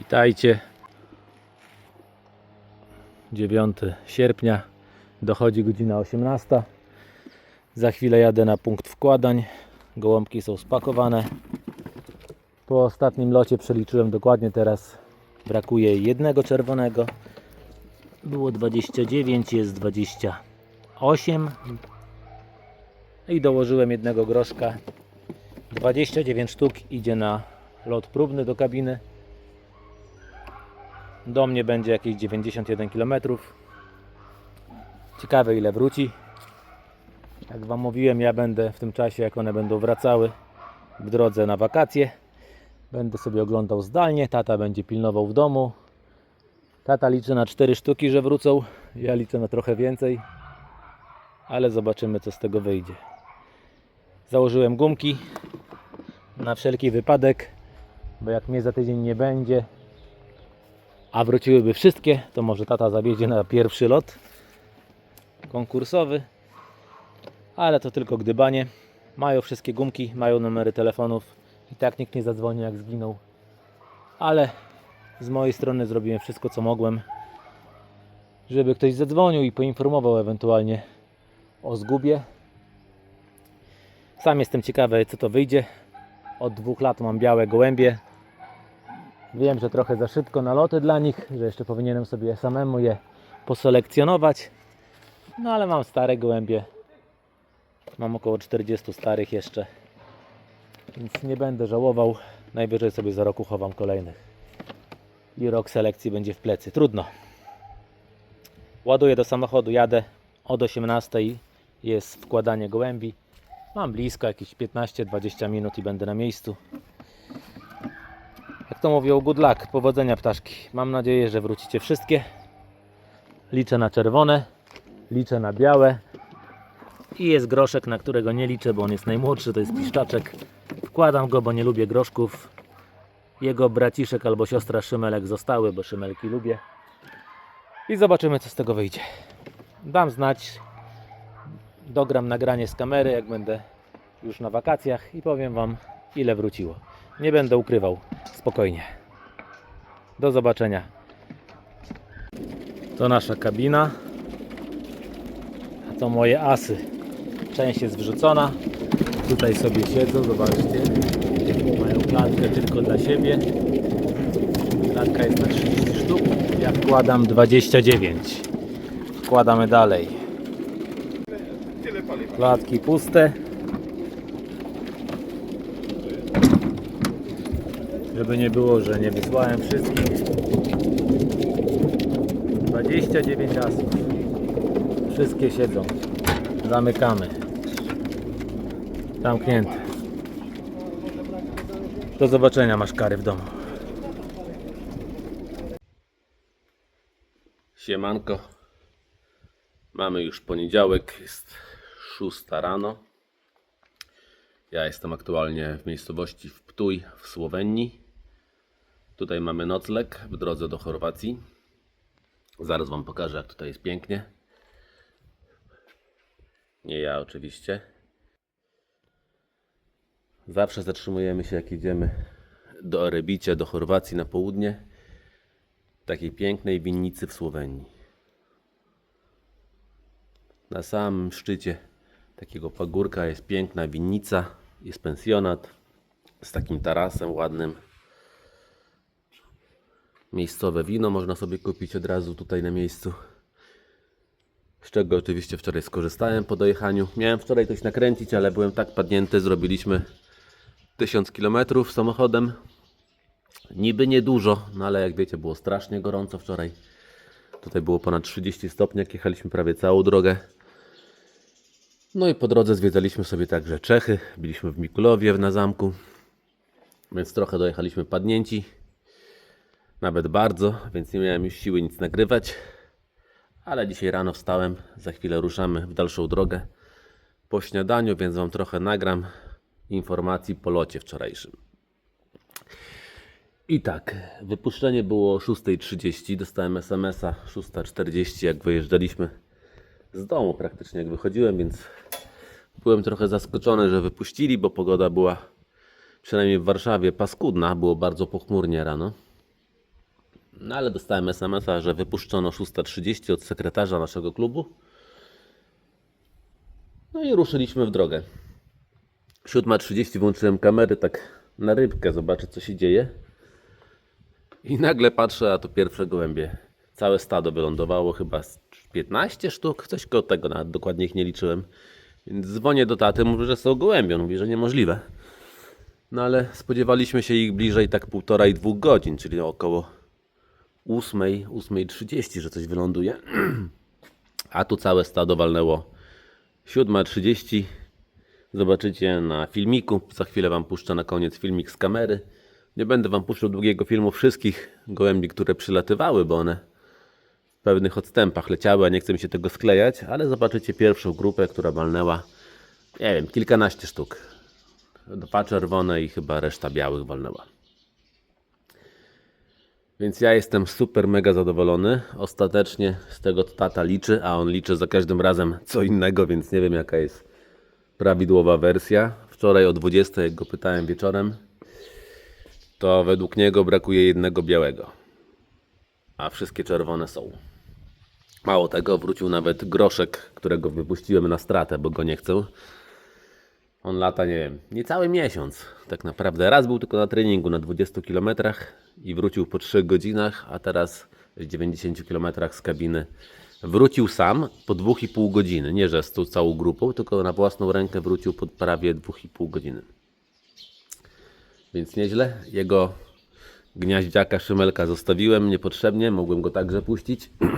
Witajcie. 9 sierpnia. Dochodzi godzina 18. Za chwilę jadę na punkt wkładań. Gołąbki są spakowane. Po ostatnim locie przeliczyłem dokładnie teraz. Brakuje jednego czerwonego. Było 29, jest 28. I dołożyłem jednego groszka. 29 sztuk idzie na lot próbny do kabiny. Do mnie będzie jakieś 91 km. Ciekawe ile wróci. Jak Wam mówiłem, ja będę w tym czasie, jak one będą wracały w drodze na wakacje. Będę sobie oglądał zdalnie. Tata będzie pilnował w domu. Tata liczy na 4 sztuki, że wrócą. Ja liczę na trochę więcej. Ale zobaczymy, co z tego wyjdzie. Założyłem gumki na wszelki wypadek, bo jak mnie za tydzień nie będzie, a wróciłyby wszystkie, to może tata zawiezie na pierwszy lot konkursowy. Ale to tylko gdybanie. Mają wszystkie gumki, mają numery telefonów. I tak nikt nie zadzwoni jak zginął. Ale z mojej strony zrobiłem wszystko co mogłem, żeby ktoś zadzwonił i poinformował ewentualnie o zgubie. Sam jestem ciekawy co to wyjdzie. Od dwóch lat mam białe gołębie. Wiem, że trochę za szybko na loty dla nich, że jeszcze powinienem sobie samemu je poselekcjonować. No ale mam stare gołębie. Mam około 40 starych jeszcze. Więc nie będę żałował. Najwyżej sobie za rok uchowam kolejnych. I rok selekcji będzie w plecy. Trudno. Ładuję do samochodu, jadę. Od 18 jest wkładanie gołębi. Mam blisko, jakieś 15-20 minut i będę na miejscu. To mówią, good luck, powodzenia ptaszki. Mam nadzieję, że wrócicie wszystkie. Liczę na czerwone, liczę na białe. I jest groszek, na którego nie liczę, bo on jest najmłodszy, to jest piszczaczek. Wkładam go, bo nie lubię groszków. Jego braciszek albo siostra szymelek zostały, bo szymelki lubię. I zobaczymy, co z tego wyjdzie. Dam znać, dogram nagranie z kamery, jak będę już na wakacjach i powiem Wam, ile wróciło. Nie będę ukrywał, spokojnie. Do zobaczenia. To nasza kabina. A to moje asy. Część jest wrzucona. Tutaj sobie siedzą, zobaczcie. Mają klatkę tylko dla siebie. Klatka jest na 30 sztuk. Ja wkładam 29. Wkładamy dalej. Klatki puste. Żeby nie było, że nie wysłałem wszystkich. 29 asów. Wszystkie siedzą. Zamykamy. Zamknięte. Do zobaczenia masz kary w domu. Siemanko. Mamy już poniedziałek, jest 6 rano. Ja jestem aktualnie w miejscowości w Ptuj w Słowenii. Tutaj mamy nocleg w drodze do Chorwacji. Zaraz Wam pokażę, jak tutaj jest pięknie. Nie ja oczywiście. Zawsze zatrzymujemy się, jak idziemy do Orebicia, do Chorwacji na południe. Takiej pięknej winnicy w Słowenii. Na samym szczycie takiego pagórka jest piękna winnica, jest pensjonat z takim tarasem ładnym. Miejscowe wino można sobie kupić od razu tutaj na miejscu. Z czego oczywiście wczoraj skorzystałem po dojechaniu. Miałem wczoraj coś nakręcić, ale byłem tak padnięty. Zrobiliśmy 1000 km samochodem. Niby niedużo, no ale jak wiecie, było strasznie gorąco wczoraj. Tutaj było ponad 30 stopni, jak jechaliśmy prawie całą drogę. No i po drodze zwiedzaliśmy sobie także Czechy. Byliśmy w Mikulowie na zamku. Więc trochę dojechaliśmy padnięci. Nawet bardzo, więc nie miałem już siły nic nagrywać. Ale dzisiaj rano wstałem. Za chwilę ruszamy w dalszą drogę po śniadaniu, więc Wam trochę nagram informacji po locie wczorajszym. I tak, wypuszczenie było o 6.30, dostałem SMS-a 6.40 jak wyjeżdżaliśmy z domu praktycznie jak wychodziłem, więc byłem trochę zaskoczony, że wypuścili, bo pogoda była przynajmniej w Warszawie paskudna, było bardzo pochmurnie rano. No ale dostałem SMS-a, że wypuszczono 6.30 od sekretarza naszego klubu. No i ruszyliśmy w drogę. 7.30 włączyłem kamery tak na rybkę, zobaczyć co się dzieje. I nagle patrzę, a to pierwsze gołębie. Całe stado wylądowało, chyba z 15 sztuk, coś koło tego, nawet dokładnie ich nie liczyłem. Więc dzwonię do taty, mówię, że są gołębie. On mówi, że niemożliwe. No ale spodziewaliśmy się ich bliżej tak półtora i dwóch godzin, czyli około 8, 8.30, że coś wyląduje. A tu całe stado walnęło 7.30. Zobaczycie na filmiku. Za chwilę Wam puszczę na koniec filmik z kamery. Nie będę Wam puszczał długiego filmu wszystkich gołębi, które przylatywały, bo one w pewnych odstępach leciały, a nie chcę mi się tego sklejać, ale zobaczycie pierwszą grupę, która walnęła, nie wiem, kilkanaście sztuk. Dwa czerwone i chyba reszta białych walnęła. Więc ja jestem super mega zadowolony. Ostatecznie z tego tata liczy, a on liczy za każdym razem co innego, więc nie wiem jaka jest prawidłowa wersja. Wczoraj o 20 jak go pytałem wieczorem, to według niego brakuje jednego białego, a wszystkie czerwone są. Mało tego, wrócił nawet groszek, którego wypuściłem na stratę, bo go nie chcę. On lata, nie wiem, niecały miesiąc tak naprawdę. Raz był tylko na treningu na 20 km i wrócił po 3 godzinach, a teraz z 90 km z kabiny wrócił sam po 2,5 godziny. Nie, że z tą całą grupą, tylko na własną rękę wrócił po prawie 2,5 godziny. Więc nieźle. Jego gniaździaka Szymelka zostawiłem niepotrzebnie, mogłem go także puścić.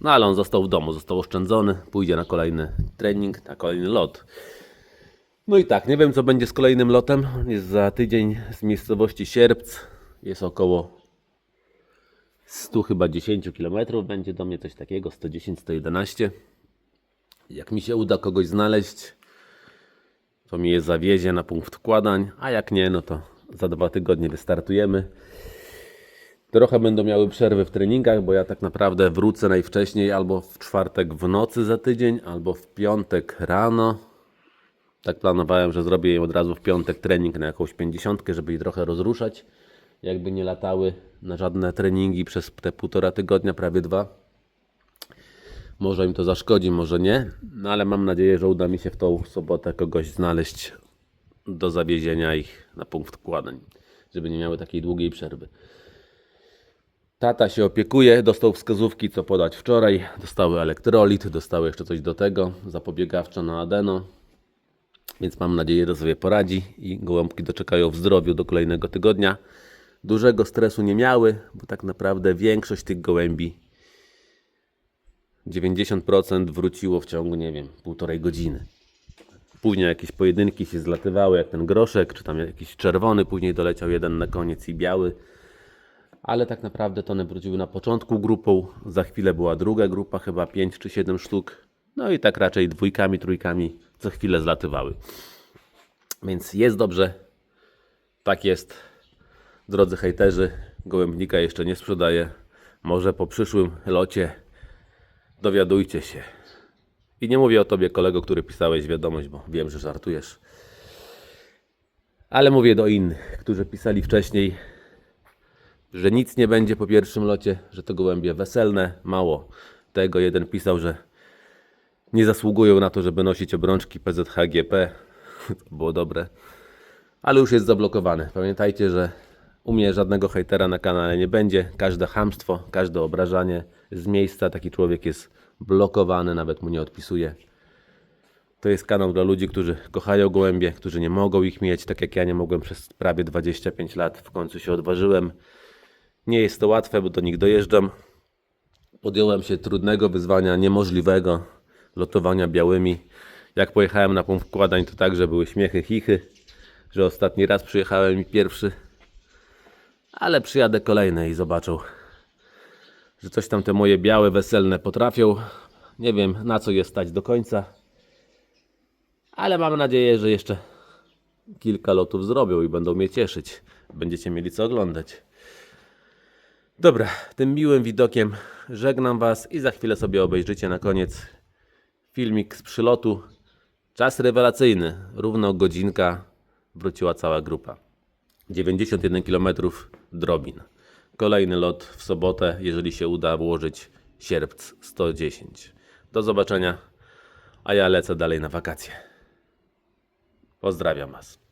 No ale on został w domu, został oszczędzony, pójdzie na kolejny trening, na kolejny lot. No i tak, nie wiem co będzie z kolejnym lotem. Jest za tydzień z miejscowości Sierpc. Jest około 100 chyba 10 km. Będzie do mnie coś takiego, 110-111. Jak mi się uda kogoś znaleźć, to mi je zawiezie na punkt wkładań, a jak nie, no to za dwa tygodnie wystartujemy. Trochę będą miały przerwy w treningach, bo ja tak naprawdę wrócę najwcześniej albo w czwartek w nocy za tydzień, albo w piątek rano. Tak planowałem, że zrobię im od razu w piątek trening na jakąś pięćdziesiątkę, żeby je trochę rozruszać. Jakby nie latały na żadne treningi przez te półtora tygodnia, prawie dwa. Może im to zaszkodzi, może nie. No ale mam nadzieję, że uda mi się w tą sobotę kogoś znaleźć do zawiezienia ich na punkt wkładań, żeby nie miały takiej długiej przerwy. Tata się opiekuje, dostał wskazówki, co podać wczoraj. Dostały elektrolit, dostały jeszcze coś do tego, zapobiegawczo na adeno. Więc mam nadzieję, że sobie poradzi i gołąbki doczekają w zdrowiu do kolejnego tygodnia. Dużego stresu nie miały, bo tak naprawdę większość tych gołębi 90% wróciło w ciągu, nie wiem, półtorej godziny. Później jakieś pojedynki się zlatywały, jak ten groszek, czy tam jakiś czerwony, później doleciał jeden na koniec i biały. Ale tak naprawdę to one wróciły na początku grupą, za chwilę była druga grupa, chyba 5 czy 7 sztuk. No i tak raczej dwójkami, trójkami co chwilę zlatywały. Więc jest dobrze. Tak jest. Drodzy hejterzy, gołębnika jeszcze nie sprzedaję. Może po przyszłym locie dowiadujcie się. I nie mówię o tobie, kolego, który pisałeś wiadomość, bo wiem, że żartujesz. Ale mówię do innych, którzy pisali wcześniej, że nic nie będzie po pierwszym locie, że to gołębie weselne, mało tego. Jeden pisał, że nie zasługują na to, żeby nosić obrączki PZHGP. To było dobre. Ale już jest zablokowany. Pamiętajcie, że u mnie żadnego hejtera na kanale nie będzie. Każde hamstwo, każde obrażanie z miejsca, taki człowiek jest blokowany, nawet mu nie odpisuje. To jest kanał dla ludzi, którzy kochają gołębie, którzy nie mogą ich mieć, tak jak ja nie mogłem przez prawie 25 lat. W końcu się odważyłem. Nie jest to łatwe, bo do nich dojeżdżam. Podjąłem się trudnego wyzwania, niemożliwego lotowania białymi. Jak pojechałem na punkt wkładań, to także były śmiechy, chichy, że ostatni raz przyjechałem i pierwszy. Ale przyjadę kolejny i zobaczą, że coś tam te moje białe, weselne potrafią. Nie wiem na co je stać do końca, ale mam nadzieję, że jeszcze kilka lotów zrobią i będą mnie cieszyć. Będziecie mieli co oglądać. Dobra, tym miłym widokiem żegnam Was i za chwilę sobie obejrzycie na koniec filmik z przylotu. Czas rewelacyjny, równo godzinka wróciła cała grupa. 91 km drobin. Kolejny lot w sobotę, jeżeli się uda włożyć sierpc 110. Do zobaczenia, a ja lecę dalej na wakacje. Pozdrawiam Was.